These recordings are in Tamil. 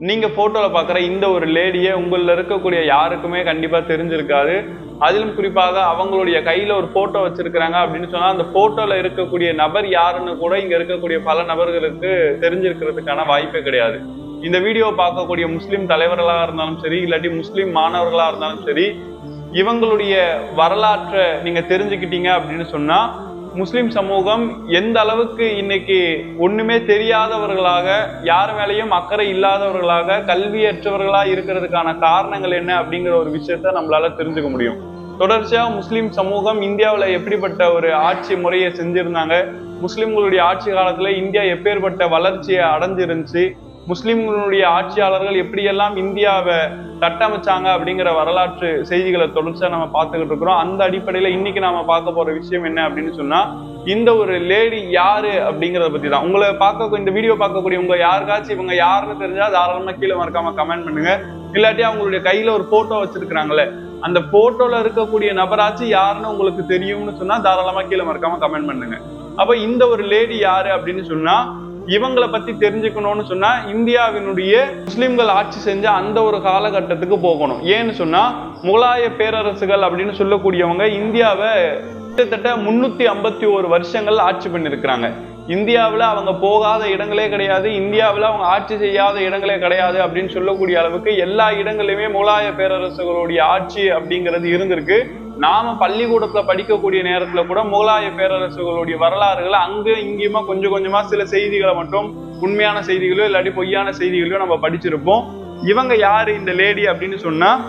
நீங்கள் ஃபோட்டோவில் பார்க்குற இந்த ஒரு லேடியை உங்களில் இருக்கக்கூடிய யாருக்குமே கண்டிப்பாக தெரிஞ்சிருக்காது. அதிலும் குறிப்பாக அவங்களுடைய கையில் ஒரு ஃபோட்டோ வச்சுருக்கிறாங்க அப்படின்னு சொன்னால் அந்த ஃபோட்டோவில் இருக்கக்கூடிய நபர் யாருன்னு கூட இங்கே இருக்கக்கூடிய பல நபர்களுக்கு தெரிஞ்சிருக்கிறதுக்கான வாய்ப்பே கிடையாது. இந்த வீடியோ பார்க்கக்கூடிய முஸ்லீம் தலைவர்களாக இருந்தாலும் சரி இல்லாட்டி முஸ்லீம் மாணவர்களாக இருந்தாலும் சரி இவங்களுடைய வரலாற்றை நீங்கள் தெரிஞ்சுக்கிட்டீங்க அப்படின்னு சொன்னால் முஸ்லிம் சமூகம் எந்த அளவுக்கு இன்னைக்கு ஒண்ணுமே தெரியாதவர்களாக யார் மேலேயும் அக்கறை இல்லாதவர்களாக கல்வியற்றவர்களா இருக்கிறதுக்கான காரணங்கள் என்ன அப்படிங்கிற ஒரு விஷயத்த நம்மளால தெரிஞ்சுக்க முடியும். தொடர்ச்சியா முஸ்லிம் சமூகம் இந்தியாவில் எப்படிப்பட்ட ஒரு ஆட்சி முறையை செஞ்சிருந்தாங்க? முஸ்லிம்களுடைய ஆட்சி காலத்துல இந்தியா எப்பேற்பட்ட வளர்ச்சியை அடைஞ்சிருந்துச்சு? முஸ்லிம்களுடைய ஆட்சியாளர்கள் எப்படியெல்லாம் இந்தியாவை கட்டமைச்சாங்க அப்படிங்கிற வரலாற்று செய்திகளை தொடர்ச்சியாக நம்ம பார்த்துக்கிட்டு இருக்கிறோம். அந்த அடிப்படையில் இன்னைக்கு நாம பார்க்க போற விஷயம் என்ன அப்படின்னு சொன்னா இந்த ஒரு லேடி யாரு அப்படிங்கிறத பத்தி தான். உங்களை பார்க்க இந்த வீடியோ பார்க்கக்கூடிய உங்க யாருக்காச்சும் இவங்க யாருன்னு தெரிஞ்சா தாராளமா கீழே மறக்காம கமெண்ட் பண்ணுங்க. இல்லாட்டி அவங்களுடைய கையில ஒரு போட்டோ வச்சிருக்கிறாங்களே அந்த போட்டோல இருக்கக்கூடிய நபராச்சு யாருன்னு உங்களுக்கு தெரியும்னு சொன்னா தாராளமா கீழே மறக்காம கமெண்ட் பண்ணுங்க. அப்ப இந்த ஒரு லேடி யாரு அப்படின்னு சொன்னா இவங்களை பத்தி தெரிஞ்சுக்கணும்னு சொன்னா இந்தியாவினுடைய முஸ்லிம்கள் ஆட்சி செஞ்ச அந்த ஒரு காலகட்டத்துக்கு போகணும். ஏன்னு சொன்னா முகலாய பேரரசுகள் அப்படின்னு சொல்லக்கூடியவங்க இந்தியாவை கிட்டத்தட்ட முன்னூத்தி ஐம்பத்தி ஒரு வருஷங்கள் ஆட்சி பண்ணிருக்கிறாங்க இந்தியாவில் அவங்க போகாத இடங்களே கிடையாது இந்தியாவில் அவங்க ஆட்சி செய்யாத இடங்களே கிடையாது அப்படின்னு சொல்லக்கூடிய அளவுக்கு எல்லா இடங்களிலுமே முகலாய பேரரசுகளுடைய ஆட்சி அப்படிங்கிறது இருந்திருக்கு. நாம பள்ளிக்கூடத்துல படிக்கக்கூடிய நேரத்துல கூட முகலாய பேரரசுகளுடைய வரலாறுகளை அங்க இங்கேயுமா கொஞ்சம் கொஞ்சமா சில செய்திகளை மட்டும் உண்மையான செய்திகளோ இல்லாட்டி பொய்யான செய்திகளோ நம்ம படிச்சிருப்போம். இவங்க யாரு இந்த லேடி அப்படின்னு சொன்னா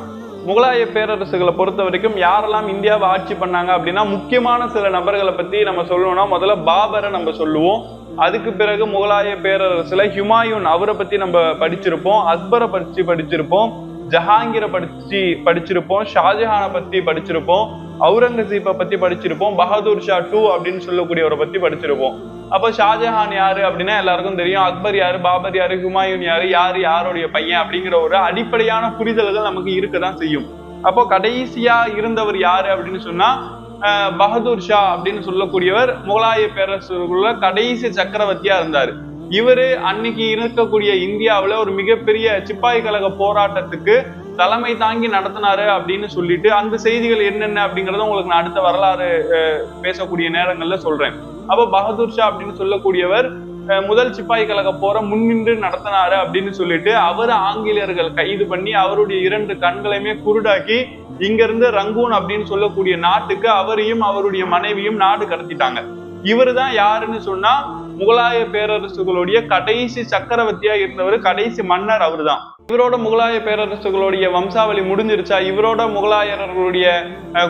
முகலாய பேரரசுகளை பொறுத்த வரைக்கும் யாரெல்லாம் இந்தியாவை ஆட்சி பண்ணாங்க அப்படின்னா முக்கியமான சில நபர்களை பத்தி நம்ம சொல்லணும்னா முதல்ல பாபரை நம்ம சொல்லுவோம். அதுக்கு பிறகு முகலாய பேரரசுல ஹுமாயூன் அவரை பத்தி நம்ம படிச்சிருப்போம் அக்பரை பற்றி படிச்சிருப்போம். ஜஹாங்கீரை படிச்சு படிச்சிருப்போம் ஷாஜஹானை பத்தி படிச்சிருப்போம் அவுரங்கசீப்பை பத்தி படிச்சிருப்போம் பகதூர் ஷா டூ அப்படின்னு சொல்லக்கூடியவரை பத்தி படிச்சிருப்போம். அப்போ ஷாஜஹான் யாரு அப்படின்னா எல்லாருக்கும் தெரியும். அக்பர் யாரு பாபர் யாரு ஹுமாயூன் யாரு யாரு யாருடைய பையன் அப்படிங்கிற ஒரு அடிப்படையான புரிதல்கள் நமக்கு இருக்கதான் செய்யும். அப்போ கடைசியா இருந்தவர் யாரு அப்படின்னு சொன்னா பகதூர் ஷா அப்படின்னு சொல்லக்கூடியவர் முகலாய பேரரசுக்குள்ள கடைசி சக்கரவர்த்தியா இருந்தாரு. இவரு அன்னைக்கு இருக்கக்கூடிய இந்தியாவுல ஒரு மிகப்பெரிய சிப்பாய் கழக போராட்டத்துக்கு தலைமை தாங்கி நடத்தினாரு அப்படின்னு சொல்லிட்டு அந்த செய்திகள் என்னென்ன அப்படிங்கறத உங்களுக்கு நான் அடுத்த வரலாறு அஹ், பேசக்கூடிய நேரங்கள்ல சொல்றேன். அப்ப பகதூர் ஷா அப்படின்னு சொல்லக்கூடியவர் அஹ், முதல் சிப்பாய் கழக போற முன்னின்று நடத்தினாரு அப்படின்னு சொல்லிட்டு அவர் ஆங்கிலேயர்கள் கைது பண்ணி அவருடைய இரண்டு கண்களையுமே குருடாக்கி இங்க இருந்து ரங்கூன் அப்படின்னு சொல்லக்கூடிய நாட்டுக்கு அவரையும் அவருடைய மனைவியும் நாடு கடத்திட்டாங்க. இவர் தான் யாருன்னு சொன்னா முகலாய பேரரசுகளுடைய கடைசி சக்கரவர்த்தியா இருந்தவர் கடைசி மன்னர் அவர்தான். இவரோட முகலாய பேரரசுகளுடைய வம்சாவளி முடிஞ்சிருச்சா? இவரோட முகலாயர்களுடைய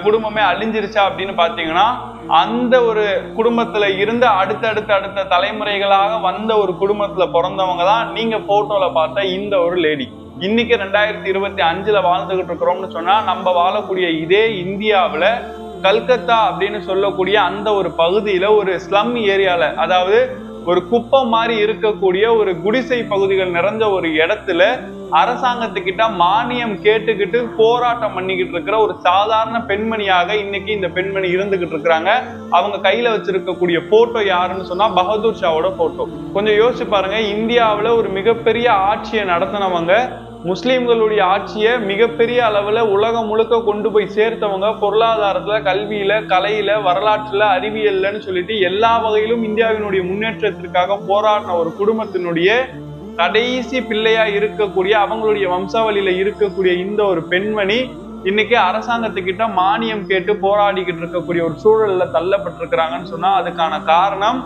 குடும்பமே அழிஞ்சிருச்சா அப்படின்னு பாத்தீங்கன்னா அந்த ஒரு குடும்பத்துல இருந்த அடுத்தடுத்த அடுத்த தலைமுறைகளாக வந்த ஒரு குடும்பத்துல பிறந்தவங்க தான் நீங்க போட்டோல பார்த்த இந்த ஒரு லேடி இன்னைக்கு ரெண்டாயிரத்தி இருபத்தி அஞ்சுல வாழ்ந்துகிட்டு இருக்கிறோம்னு சொன்னா நம்ம வாழக்கூடிய இதே இந்தியாவில கல்கத்தா அப்படின்னு சொல்லக்கூடிய அந்த ஒரு பகுதியில ஒரு ஸ்லம் ஏரியால அதாவது ஒரு குப்பம் மாதிரி இருக்கக்கூடிய ஒரு குடிசை பகுதிகள் நிறைஞ்ச ஒரு இடத்துல அரசாங்கத்துக்கிட்ட மானியம் கேட்டுக்கிட்டு போராட்டம் பண்ணிக்கிட்டு இருக்கிற ஒரு சாதாரண பெண்மணியாக இன்னைக்கு இந்த பெண்மணி இருந்துகிட்டு இருக்கிறாங்க. அவங்க கையில வச்சிருக்கக்கூடிய போட்டோ யாருன்னு சொன்னா பகதூர் ஷாவோட போட்டோ கொஞ்சம் யோசிச்சு பாருங்க இந்தியாவில் ஒரு மிகப்பெரிய ஆட்சியை நடத்தினவங்க முஸ்லீம்களுடைய ஆட்சியை மிகப்பெரிய அளவுல உலகம் முழுக்க கொண்டு போய் சேர்த்தவங்க பொருளாதாரத்துல கல்வியில கலையில வரலாற்றில் அறிவியல்லன்னு சொல்லிட்டு எல்லா வகையிலும் இந்தியாவினுடைய முன்னேற்றத்திற்காக போராடின ஒரு குடும்பத்தினுடைய கடைசி பிள்ளையா இருக்கக்கூடிய அவங்களுடைய வம்சாவளியில இருக்கக்கூடிய இந்த ஒரு பெண்மணி இன்னைக்கு அரசாங்கத்துக்கிட்ட மானியம் கேட்டு போராடிக்கிட்டு இருக்கக்கூடிய ஒரு சூழல்ல தள்ளப்பட்டிருக்கிறாங்கன்னு சொன்னா அதுக்கான காரணம்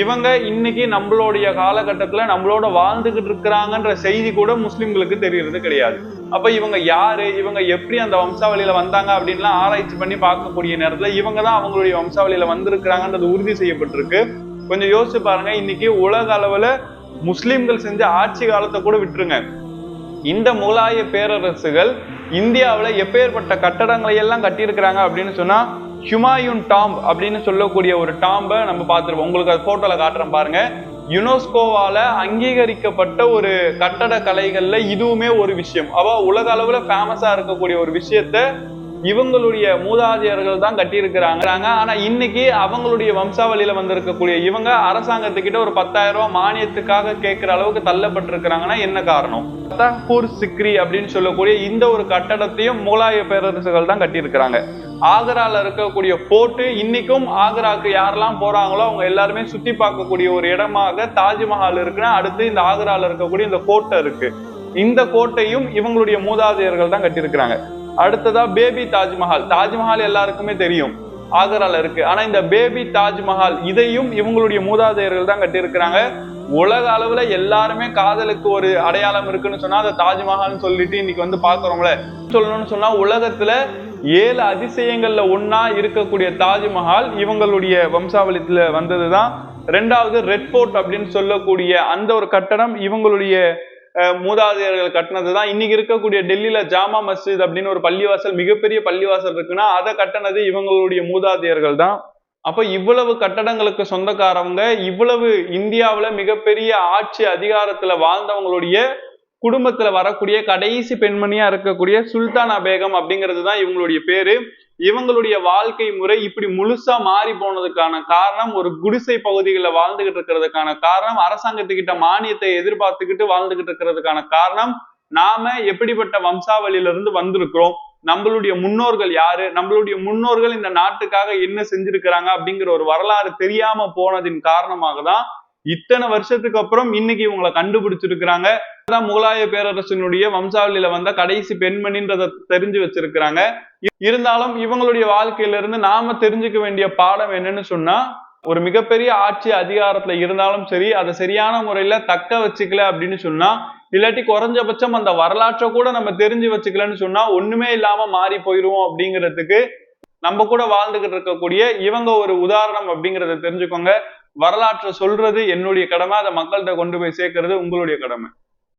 இவங்க இன்னைக்கு நம்மளுடைய காலகட்டத்தில் நம்மளோட வாழ்ந்துகிட்டு இருக்கிறாங்கன்ற செய்தி கூட முஸ்லிம்களுக்கு தெரியறது கிடையாது. அப்ப இவங்க யாரு? இவங்க எப்படி அந்த வம்சாவளியில வந்தாங்க அப்படின்லாம் ஆராய்ச்சி பண்ணி பார்க்கக்கூடிய நேரத்துல இவங்க தான் அவங்களுடைய வம்சாவளியில வந்திருக்கிறாங்கன்றது உறுதி செய்யப்பட்டிருக்கு. கொஞ்சம் யோசிச்சு பாருங்க இன்னைக்கு உலக அளவுல முஸ்லிம்கள் செஞ்ச ஆட்சி காலத்தை கூட விட்டுருங்க. இந்த முகலாய பேரரசுகள் இந்தியாவில் எப்பேற்பட்ட கட்டடங்களை எல்லாம் கட்டியிருக்கிறாங்க அப்படின்னு சொன்னா ஹுமாயூன் டாம்ப் அப்படின்னு சொல்லக்கூடிய ஒரு டாம்பை நம்ம பார்த்துருப்போம் உங்களுக்கு அது போட்டோல காட்டுறேன் பாருங்க. யுனெஸ்கோவால அங்கீகரிக்கப்பட்ட ஒரு கட்டட கலைகள்ல இதுவுமே ஒரு விஷயம். அவ உலக அளவுல ஃபேமஸா இருக்கக்கூடிய ஒரு விஷயத்த இவங்களுடைய மூதாதையர்கள் தான் கட்டியிருக்கிறாங்க. ஆனா இன்னைக்கு அவங்களுடைய வம்சாவளியில வந்திருக்கக்கூடிய இவங்க அரசாங்கத்துக்கிட்ட ஒரு பத்தாயிரம் ரூபாய் மானியத்துக்காக கேட்கிற அளவுக்கு தள்ளப்பட்டிருக்கிறாங்கன்னா என்ன காரணம்? ஃபத்தஹ்பூர் சிக்ரி அப்படின்னு சொல்லக்கூடிய இந்த ஒரு கட்டடத்தையும் முகலாய பேரரசுகள் தான் கட்டியிருக்கிறாங்க. ஆக்ரால இருக்கக்கூடிய போர்ட்டு இன்னைக்கும் ஆக்ராக்கு யாரெல்லாம் போறாங்களோ அவங்க எல்லாருமே சுத்தி பார்க்கக்கூடிய ஒரு இடமாக தாஜ்மஹால் இருக்குன்னா அடுத்து இந்த ஆக்ரால இருக்கக்கூடிய இந்த கோட்டை இருக்கு. இந்த கோட்டையும் இவங்களுடைய மூதாதையர்கள் தான் கட்டியிருக்கிறாங்க. அடுத்ததா பேபி தாஜ்மஹால். தாஜ்மஹால் எல்லாருக்குமே தெரியும். ஆக்ரால இருக்கு. ஆனா இந்த பேபி தாஜ்மஹால் இதையும் இவங்களுடைய மூதாதையர்கள் தான் கட்டியிருக்கிறாங்க. உலக அளவுல எல்லாருமே காதலுக்கு ஒரு அடையாளம் இருக்குன்னு சொன்னா அதை தாஜ்மஹால்னு சொல்லிட்டு இன்னைக்கு வந்து பாக்குறோம்ல சொல்லணும்னு சொன்னா உலகத்துல ஏழு அதிசயங்கள்ல ஒன்னா இருக்கக்கூடிய தாஜ்மஹால் இவங்களுடைய வம்சாவளித்துல வந்ததுதான். ரெண்டாவது ரெட் போர்ட் அப்படின்னு சொல்லக்கூடிய அந்த ஒரு கட்டடம் இவங்களுடைய மூதாதையர்கள் கட்டினது தான் இன்னைக்கு இருக்கக்கூடிய டெல்லியில ஜாமா மஸ்ஜித் அப்படின்னு ஒரு பள்ளிவாசல் மிகப்பெரிய பள்ளிவாசல் இருக்குன்னா அதை கட்டினது இவங்களுடைய மூதாதையர்கள் தான் அப்ப இவ்வளவு கட்டடங்களுக்கு சொந்தக்காரவங்க இவ்வளவு இந்தியாவில் மிகப்பெரிய ஆட்சி அதிகாரத்துல வாழ்ந்தவங்களுடைய குடும்பத்துல வரக்கூடிய கடைசி பெண்மணியா இருக்கக்கூடிய சுல்தானா பேகம் அப்படிங்கிறது தான் இவங்களுடைய பேரு. இவங்களுடைய வாழ்க்கை முறை இப்படி முழுசா மாறி போனதுக்கான காரணம் ஒரு குடிசை பகுதிகளில் வாழ்ந்துகிட்டு இருக்கிறதுக்கான காரணம் அரசாங்கத்துக்கிட்ட மானியத்தை எதிர்பார்த்துக்கிட்டு வாழ்ந்துகிட்டு இருக்கிறதுக்கான காரணம் நாம எப்படிப்பட்ட வம்சாவளியிலிருந்து வந்திருக்கிறோம் நம்மளுடைய முன்னோர்கள் யாரு நம்மளுடைய முன்னோர்கள் இந்த நாட்டுக்காக என்ன செஞ்சிருக்கிறாங்க அப்படிங்கிற ஒரு வரலாறு தெரியாம போனதின் காரணமாக தான் இத்தனை வருஷத்துக்கு அப்புறம் இன்னைக்கு இவங்களை கண்டுபிடிச்சிருக்கிறாங்க. அதான் முகலாய பேரரசினுடைய வம்சாவளியில வந்த கடைசி பெண்மணின்றதை தெரிஞ்சு வச்சிருக்கிறாங்க. இருந்தாலும் இவங்களுடைய வாழ்க்கையில இருந்து நாம தெரிஞ்சுக்க வேண்டிய பாடம் என்னன்னு சொன்னா ஒரு மிகப்பெரிய ஆட்சி அதிகாரத்துல இருந்தாலும் சரி அதை சரியான முறையில தக்க வச்சுக்கல அப்படின்னு சொன்னா இல்லாட்டி குறைஞ்சபட்சம் அந்த வரலாற்றை கூட நம்ம தெரிஞ்சு வச்சுக்கலன்னு சொன்னா ஒண்ணுமே இல்லாம மாறி போயிருவோம் அப்படிங்கிறதுக்கு நம்ம கூட வாழ்ந்துகிட்டு இருக்கக்கூடிய இவங்க ஒரு உதாரணம் அப்படிங்கிறத தெரிஞ்சுக்கோங்க. வரலாற்றை சொல்றது என்னுடைய கடமை அதை மக்கள்கிட்ட கொண்டு போய் சேர்க்கறது உங்களுடைய கடமை.